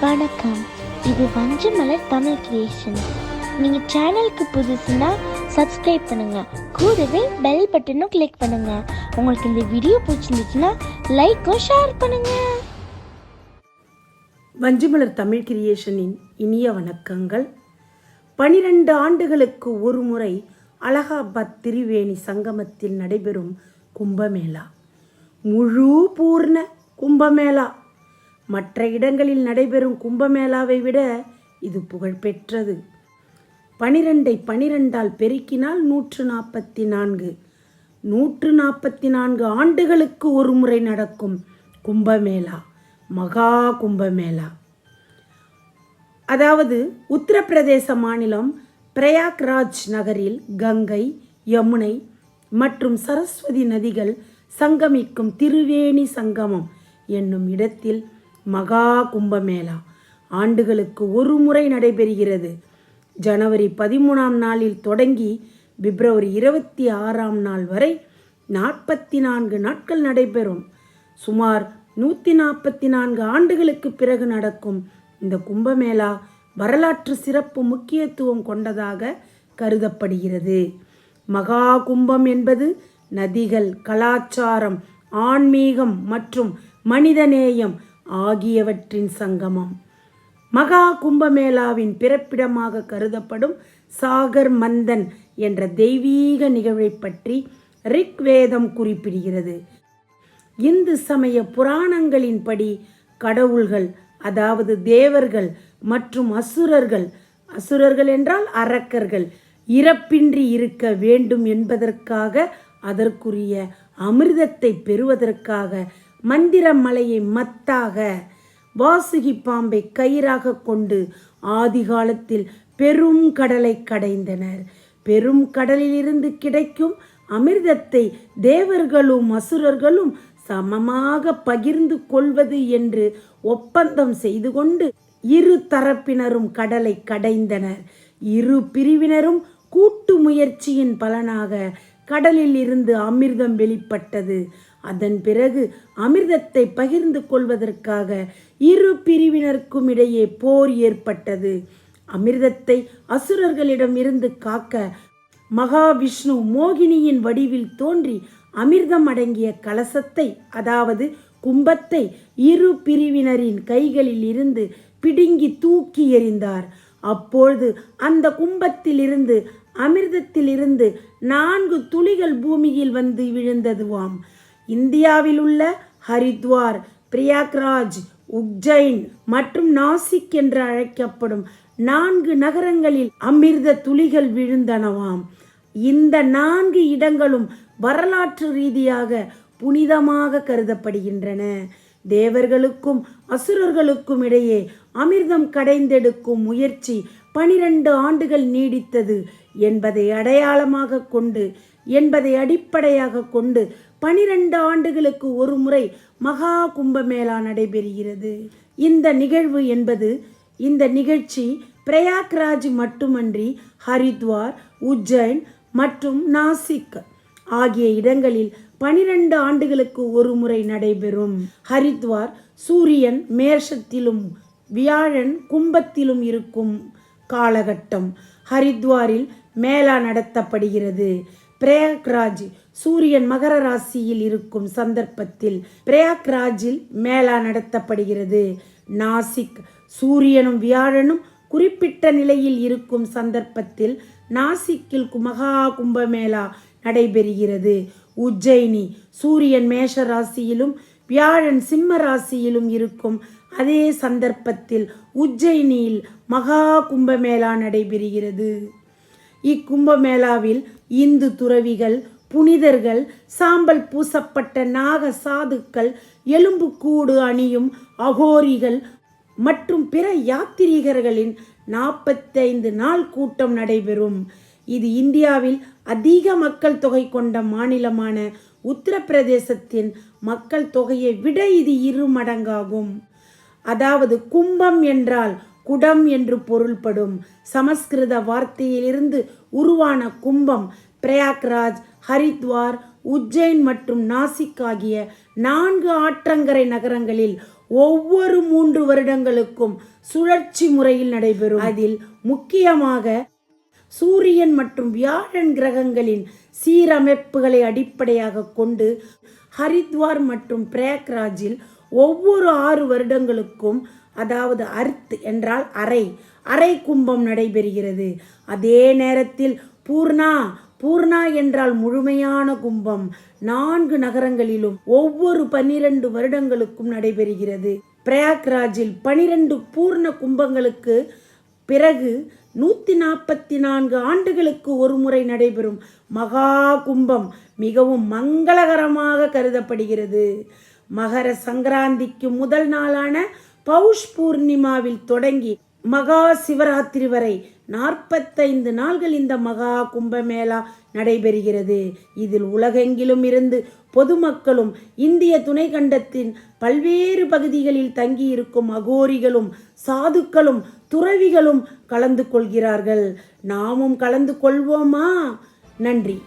வணக்கம். இது வஞ்சமலர் தமிழ் கிரியேஷன் நீங்கள் சேனலுக்கு புதுசுன்னா சப்ஸ்கிரைப் பண்ணுங்கள் கூடவே பெல் பட்டனும் கிளிக் பண்ணுங்கள் உங்களுக்கு இந்த வீடியோ பிடிச்சிருந்துச்சுன்னா லைக்கும் ஷேர் பண்ணுங்கள் வஞ்சமலர் தமிழ் கிரியேஷனின் இனிய வணக்கங்கள். பனிரெண்டு ஆண்டுகளுக்கு ஒரு முறை அலகாபாத் திரிவேணி சங்கமத்தில் நடைபெறும் கும்பமேளா. முழு பூர்ண கும்பமேளா. மற்ற இடங்களில் நடைபெறும் கும்பமேளாவை விட இது புகழ்பெற்றது. பனிரெண்டை பனிரெண்டால் பெருக்கினால் நூற்று நாற்பத்தி நான்கு. நூற்று நாற்பத்தி நான்கு ஆண்டுகளுக்கு ஒரு முறை நடக்கும் கும்பமேளா மகா கும்பமேளா. அதாவது உத்தரப்பிரதேச மாநிலம் பிரயாக்ராஜ் நகரில் கங்கை யமுனை மற்றும் சரஸ்வதி நதிகள் சங்கமிக்கும் திருவேணி சங்கமம் என்னும் இடத்தில் மகா கும்பமேளா. ஆண்டுகளுக்கு ஒரு முறை நடைபெறுகிறது. ஜனவரி பதிமூணாம் நாளில் தொடங்கி பிப்ரவரி இருபத்தி ஆறாம் நாள் வரை நாற்பத்தி நான்கு நாட்கள் நடைபெறும். சுமார் நூற்றி நாற்பத்தி நான்கு ஆண்டுகளுக்கு பிறகு நடக்கும் இந்த கும்பமேளா வரலாற்று சிறப்பு முக்கியத்துவம் கொண்டதாக கருதப்படுகிறது. மகா கும்பம் என்பது நதிகள் கலாச்சாரம் ஆன்மீகம் மற்றும் மனிதநேயம் ஆகியவற்றின் சங்கமம். மகா கும்பமேளாவின் பிறப்பிடமாக கருதப்படும் சாகர் மந்தன் என்ற தெய்வீக நிகழ்வை பற்றி ரிக்வேதம் குறிப்பிடுகிறது. இந்து சமய புராணங்களின்படி கடவுள்கள் அதாவது தேவர்கள் மற்றும் அசுரர்கள் அசுரர்கள் என்றால் அரக்கர்கள் இறப்பின்றி இருக்க வேண்டும் என்பதற்காக அதற்குரிய அமிர்தத்தை பெறுவதற்காக மந்திர மலையை மத்தாக வாசுகி பாம்பை கயிறாக கொண்டு ஆதிகாலத்தில் பெரும் கடலை கடைந்தனர். பெரும் கடலிலிருந்து கிடைக்கும் அமிர்தத்தை தேவர்களும் அசுரர்களும் சமமாக பகிர்ந்து கொள்வது என்று ஒப்பந்தம் செய்து கொண்டு இரு தரப்பினரும் கடலை கடைந்தனர். இரு பிரிவினரும் கூட்டு முயற்சியின் பலனாக கடலில் இருந்து அமிர்தம் வெளிப்பட்டது. அதன் பிறகு அமிர்தத்தை பகிர்ந்து கொள்வதற்காக இரு பிரிவினருக்கும் இடையே போர் ஏற்பட்டது. அமிர்தத்தை அசுரர்களிடம் இருந்து காக்க மகாவிஷ்ணு மோகினியின் வடிவில் தோன்றி அமிர்தம் அடங்கிய கலசத்தை அதாவது கும்பத்தை இரு பிரிவினரின் கைகளில் இருந்து பிடுங்கி தூக்கி எறிந்தார். அப்பொழுது அந்த கும்பத்திலிருந்து அமிர்தத்திலிருந்து நான்கு துளிகள் பூமியில் வந்து விழுந்ததுவாம். இந்தியாவில் உள்ள ஹரித்வார் பிரியாக்ராஜ் உஜ்ஜைன் மற்றும் நாசிக் என்று அழைக்கப்படும் நான்கு நகரங்களில் அமிர்த துளிகள் விழுந்தனவாம். இந்த நான்கு இடங்களும் வரலாற்று ரீதியாக புனிதமாக கருதப்படுகின்றன. தேவர்களுக்கும் அசுரர்களுக்கும் இடையே அமிர்தம் கடைந்தெடுக்கும் முயற்சி பனிரெண்டு ஆண்டுகள் நீடித்தது என்பதை அடையாளமாக கொண்டு என்பதை அடிப்படையாக கொண்டு பனிரெண்டு ஆண்டுகளுக்கு ஒரு முறை மகா கும்பமேளா நடைபெறுகிறது. இந்த நிகழ்வு என்பது இந்த நிகழ்ச்சி பிரயாக்ராஜ் மட்டுமன்றி ஹரித்வார் உஜ்ஜைன் மற்றும் நாசிக் ஆகிய இடங்களில் பனிரெண்டு ஆண்டுகளுக்கு ஒரு முறை நடைபெறும். ஹரித்வார் சூரியன் மேஷத்திலும் வியாழன் கும்பத்திலும் இருக்கும் காலகட்டம் ஹரித்வாரில் மேளா நடத்தப்படுகிறது. பிரயாக்ராஜ் சூரியன் மகர ராசியில் இருக்கும் சந்தர்ப்பத்தில் பிரயாக்ராஜில் மேளா நடத்தப்படுகிறது. நாசிக் சூரியனும் வியாழனும் குறிப்பிட்ட நிலையில் இருக்கும் சந்தர்ப்பத்தில் நாசிக்கில் மகா கும்பமேளா நடைபெறுகிறது. உஜ்ஜயினி சூரியன் மேஷ ராசியிலும் வியாழன் சிம்ம ராசியிலும் இருக்கும் அதே சந்தர்ப்பத்தில் உஜ்ஜயினியில் மகா கும்பமேளா நடைபெறுகிறது. இக்கும்பமேளாவில் இந்து துறவிகள் புனிதர்கள் சாம்பல் பூசப்பட்ட நாக சாதுக்கள் எலும்புக்கூடு அணியும் அகோரிகள் மற்றும் பிற யாத்திரிகர்களின் நாற்பத்தைந்து நாள் கூட்டம் நடைபெறும். இது இந்தியாவில் அதிக மக்கள் தொகை கொண்ட மாநிலமான உத்தரப்பிரதேசத்தின் மக்கள் தொகையை விட இது இரு மடங்காகும். அதாவது கும்பம் என்றால் குடம் என்று பொருள்படும் சமஸ்கிருத வார்த்தையிலிருந்து உருவான கும்பம் பிரயாக்ராஜ் ஹரித்வார் உஜ்ஜைன் மற்றும் நாசிக் ஆகிய நான்கு ஆற்றங்கரை நகரங்களில் ஒவ்வொரு மூன்று வருடங்களுக்கும் சுழற்சி முறையில் நடைபெறும். அதில் முக்கியமாக சூரியன் மற்றும் வியாழன் கிரகங்களின் சீரமைப்புகளை அடிப்படையாக கொண்டு ஹரித்வார் மற்றும் பிரயாக்ராஜில் ஒவ்வொரு ஆறு வருடங்களுக்கும் அதாவது அர்த் என்றால் அரை அரை கும்பம் நடைபெறுகிறது. அதே நேரத்தில் பூர்ணா. பூர்ணா என்றால் முழுமையான கும்பம். நான்கு நகரங்களிலும் ஒவ்வொரு பன்னிரண்டு வருடங்களுக்கும் நடைபெறுகிறது. பிரயாக்ராஜில் பனிரெண்டு பூர்ண கும்பங்களுக்கு பிறகு நூற்றி நாற்பத்தி நான்கு ஆண்டுகளுக்கு ஒரு முறை நடைபெறும் மகா கும்பம். மிகவும் மங்களகரமாக கருதப்படுகிறது. மகர சங்கராந்திக்கு முதல் நாளான பௌஷ் பூர்ணிமாவில் தொடங்கி மகா சிவராத்திரி வரை நாற்பத்தைந்து நாள்கள் இந்த மகா கும்பமேளா நடைபெறுகிறது. இதில் உலகெங்கிலும் இருந்து பொதுமக்களும் இந்திய துணைக்கண்டத்தின் பல்வேறு பகுதிகளில் தங்கியிருக்கும் அகோரிகளும் சாதுக்களும் துறவிகளும் கலந்து கொள்கிறார்கள். நாமும் கலந்து கொள்வோமா? நன்றி.